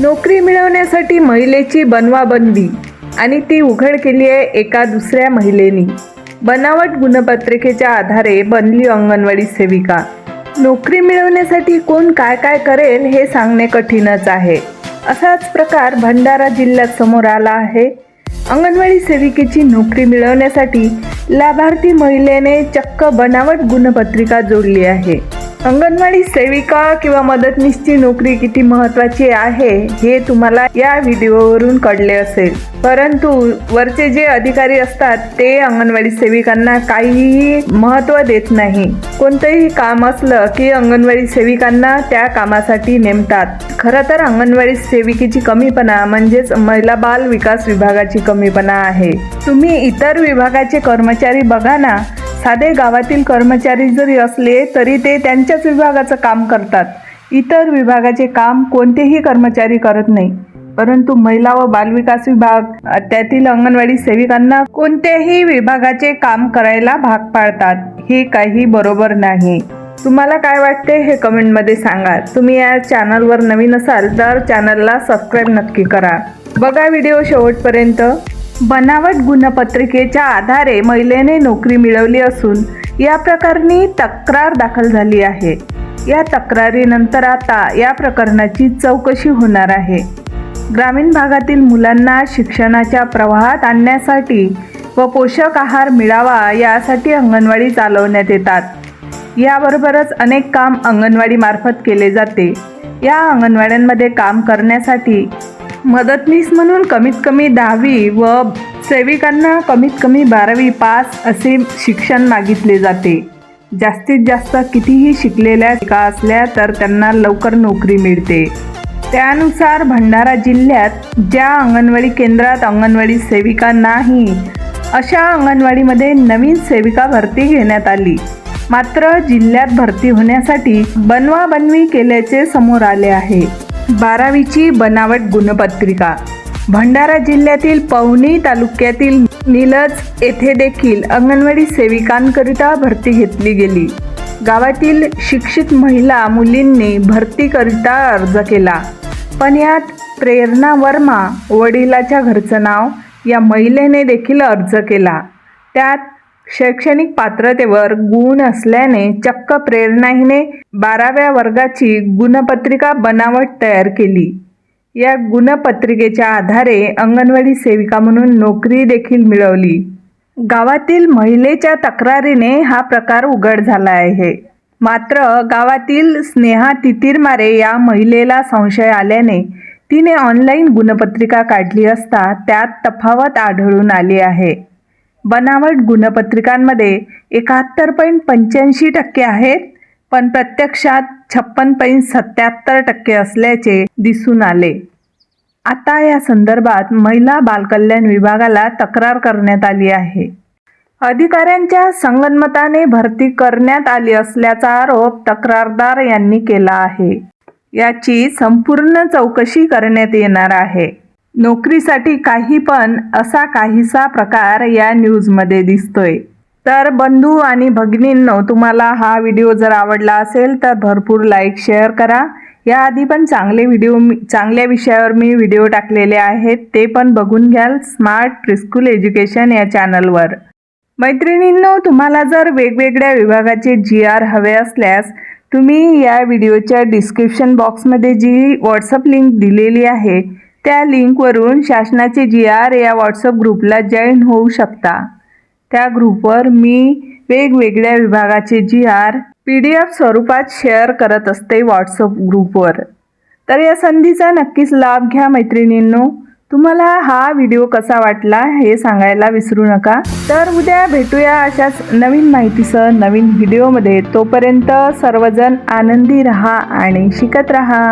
नोकरी मिळवण्यासाठी महिलेची बनवाबंदी आणि ती उघड केली आहे एका दुसऱ्या महिलेनी. बनावट गुणपत्रिकेच्या आधारे बनली अंगणवाडी सेविका. नोकरी मिळवण्यासाठी कोण काय काय करेल हे सांगणे कठीणच आहे. असाच प्रकार भंडारा जिल्ह्यात समोर आला आहे. अंगणवाडी सेविकेची नोकरी मिळवण्यासाठी लाभार्थी महिलेने चक्क बनावट गुणपत्रिका जोडली आहे. अंगणवाडी सेविका किंवा मदतनीसची नोकरी किती महत्वाची आहे हे तुम्हाला या व्हिडिओवरून कळले असेल. परंतु वरचे जे अधिकारी असतात ते अंगणवाडी सेविकांना काहीही महत्त्व देत नाही. कोणतंही काम असलं की अंगणवाडी सेविकांना त्या कामासाठी नेमतात. खरं तर अंगणवाडी सेविकेची कमीपणा म्हणजेच महिला बाल विकास विभागाची कमीपणा आहे. तुम्ही इतर विभागाचे कर्मचारी बघा ना साधे गावातील कर्मचारी जरी असले तरी ते त्यांच्याच विभागाचं काम करतात. इतर विभागाचे काम कोणतेही कर्मचारी करत नाही. परंतु महिला व बालविकास विभाग त्यातील अंगणवाडी सेविकांना कोणत्याही विभागाचे काम करायला भाग पाडतात. हे काही बरोबर नाही. तुम्हाला काय वाटते हे कमेंटमध्ये सांगा. तुम्ही या चॅनलवर नवीन असाल तर चॅनलला सबस्क्राईब नक्की करा. बघा व्हिडिओ शेवटपर्यंत. बनावट गुणपत्रिकेच्या आधारे महिलेने नोकरी मिळवली असून या प्रकरणी तक्रार दाखल झाली आहे. या तक्रारीनंतर आता या प्रकरणाची चौकशी होणार आहे. ग्रामीण भागातील मुलांना शिक्षणाच्या प्रवाहात आणण्यासाठी व पोषक आहार मिळावा यासाठी अंगणवाडी चालवण्यात येतात. याबरोबरच अनेक काम अंगणवाडीमार्फत केले जाते. या अंगणवाड्यांमध्ये काम करण्यासाठी मदतनीस म्हणून कमीत कमी दहावी व सेविकांना कमीत कमी बारावी पास असे शिक्षण मागितले जाते. जास्तीत जास्त कितीही शिकलेल्या शिका असल्या तर त्यांना लवकर नोकरी मिळते. त्यानुसार भंडारा जिल्ह्यात ज्या अंगणवाडी केंद्रात अंगणवाडी सेविका नाही अशा अंगणवाडीमध्ये नवीन सेविका भरती घेण्यात आली. मात्र जिल्ह्यात भरती होण्यासाठी बनवाबनवी केल्याचे समोर आले आहे. बारावीची बनावट गुणपत्रिका. भंडारा जिल्ह्यातील पवनी तालुक्यातील निलज येथे देखील अंगणवाडी सेविकांकरिता भरती घेतली गेली. गावातील शिक्षित महिला मुलींनी भरतीकरिता अर्ज केला. पण यात प्रेरणा वर्मा वडिलाच्या घरचं नाव या महिलेने देखील अर्ज केला. त्यात शैक्षणिक पात्रतेवर गुण असल्याने चक्क प्रेरणा हिने बाराव्या वर्गाची गुणपत्रिका बनावट तयार केली. या गुणपत्रिकेच्या आधारे अंगणवाडी सेविका म्हणून नोकरी देखील मिळवली. गावातील महिलेच्या तक्रारीने हा प्रकार उघड झाला आहे. मात्र गावातील स्नेहा तितीरमारे या महिलेला संशय आल्याने तिने ऑनलाईन गुणपत्रिका काढली असता त्यात तफावत आढळून आली आहे. बनावट गुणपत्रिकांमध्ये एकाहत्तर पॉईंट पंच्याऐंशी टक्के आहेत पण प्रत्यक्षात छप्पन पॉईंट सत्याहत्तर टक्के असल्याचे दिसून आले. आता या संदर्भात महिला बालकल्याण विभागाला तक्रार करण्यात आली आहे. अधिकाऱ्यांच्या संगनमताने भरती करण्यात आली असल्याचा आरोप तक्रारदार यांनी केला आहे. याची संपूर्ण चौकशी करण्यात येणार आहे. नोकरीसाठी काही पण असा काहीसा प्रकार या न्यूजमध्ये दिसतोय. तर बंधू आणि भगिनींनो तुम्हाला हा व्हिडिओ जर आवडला असेल तर भरपूर लाईक शेअर करा. याआधी पण चांगले व्हिडिओ मी चांगल्या विषयावर मी व्हिडिओ टाकलेले आहेत ते पण बघून घ्याल स्मार्ट प्रिस्कूल एज्युकेशन या चॅनलवर. मैत्रिणींनो तुम्हाला जर वेगवेगळ्या विभागाचे जी आर हवे असल्यास तुम्ही या व्हिडिओच्या डिस्क्रिप्शन बॉक्समध्ये जी व्हॉट्सअप लिंक दिलेली आहे त्या लिंकवरून शासनाचे जी आर या व्हॉट्सअप ग्रुपला जॉईन होऊ शकता. त्या ग्रुपवर मी वेगवेगळ्या विभागाचे G R P D F स्वरूपात शेअर करत असते व्हॉट्सअप ग्रुपवर. तर या संधीचा नक्कीच लाभ घ्या मैत्रिणींनो. तुम्हाला हा व्हिडिओ कसा वाटला हे सांगायला विसरू नका. तर उद्या भेटूया अशाच नवीन माहितीसह नवीन व्हिडिओमध्ये तोपर्यंत सर्वजण आनंदी रहा आणि शिकत रहा.